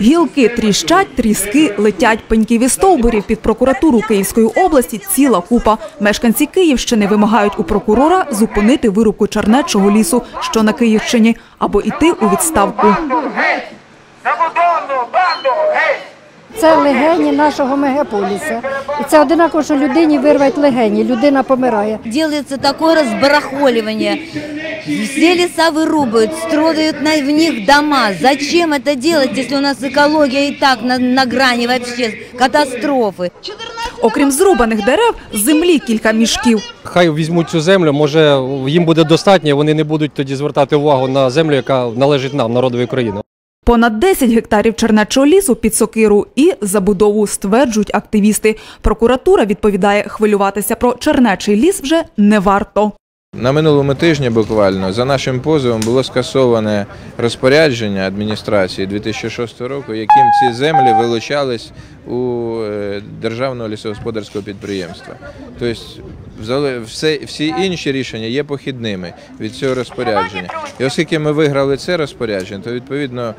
Гілки тріщать, тріски летять. Пеньків і стовбурів під прокуратуру Київської області ціла купа. Мешканці Київщини вимагають у прокурора зупинити вирубку чернечого лісу, що на Київщині, або йти у відставку. Це легені нашого мегаполіса. І це одинаково, що людині вирвать легені, людина помирає. Делается такое разбарахоливание. Все леса вырубают, строят на, в них дома. Зачем это делать, если у нас экология и так на, на грани вообще катастрофы? Окрім зрубаних дерев, з землі кілька мішків. Хай візьмуть цю землю, може їм буде достатньо, і вони не будуть тоді звертати увагу на землю, яка належить нам, народові України. Понад 10 гектарів чернечого лісу під сокиру і забудову стверджують активісти. Прокуратура відповідає, хвилюватися про чернечий ліс вже не варто. На минулому тижні буквально за нашим позовом було скасоване розпорядження адміністрації 2006 року, яким ці землі вилучались у е, державного лісогосподарського підприємства. Тобто всі інші рішення є похідними від цього розпорядження. І оскільки ми виграли це розпорядження, то відповідно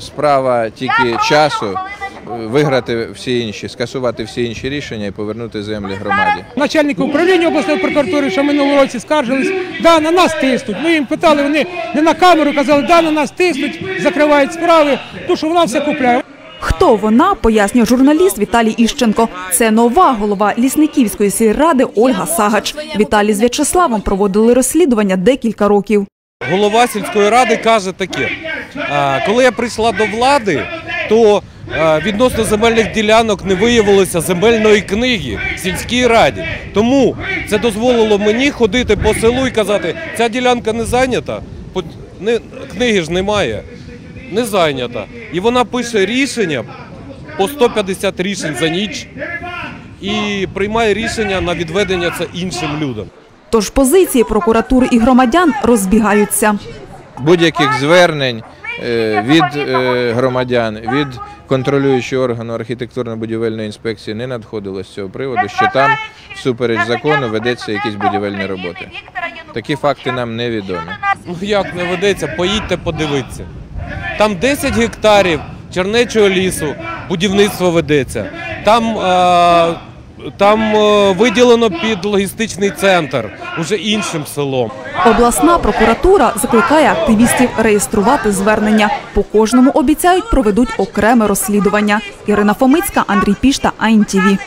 справа тільки часу виграти всі інші, скасувати всі інші рішення і повернути землі громаді. начальники управління обласної прокуратури, що минулого році скаржились, да, на нас тиснуть. Ми їм питали, вони не на камеру казали, да, на нас тиснуть, закривають справи, тому що вона все купляє. Хто вона, пояснює журналіст Віталій Іщенко. Це нова голова Лісниківської сільради Ольга Сагач. Віталій з В'ячеславом проводили розслідування декілька років. голова сільської ради каже таке: коли я прийшла до влади, то відносно земельних ділянок не виявилося земельної книги в сільській раді. Тому це дозволило мені ходити по селу і казати, ця ділянка не зайнята, не, книги ж немає, не зайнята. І вона пише рішення по 150 рішень за ніч і приймає рішення на відведення це іншим людям. Тож позиції прокуратури і громадян розбігаються. будь-яких звернень від е, громадян, від контролюючого органу архітектурно-будівельної інспекції не надходило з цього приводу, що там всупереч закону ведеться якісь будівельні роботи. Такі факти нам невідомі. Ну як не ведеться, поїдьте подивитися. Там 10 гектарів чернечого лісу, будівництво ведеться. Там, е, там е, виділено під логістичний центр, уже іншим селом. Обласна прокуратура закликає активістів реєструвати звернення. По кожному обіцяють проведуть окреме розслідування. Ірина Фомицька, Андрій Пішта, АНТВ.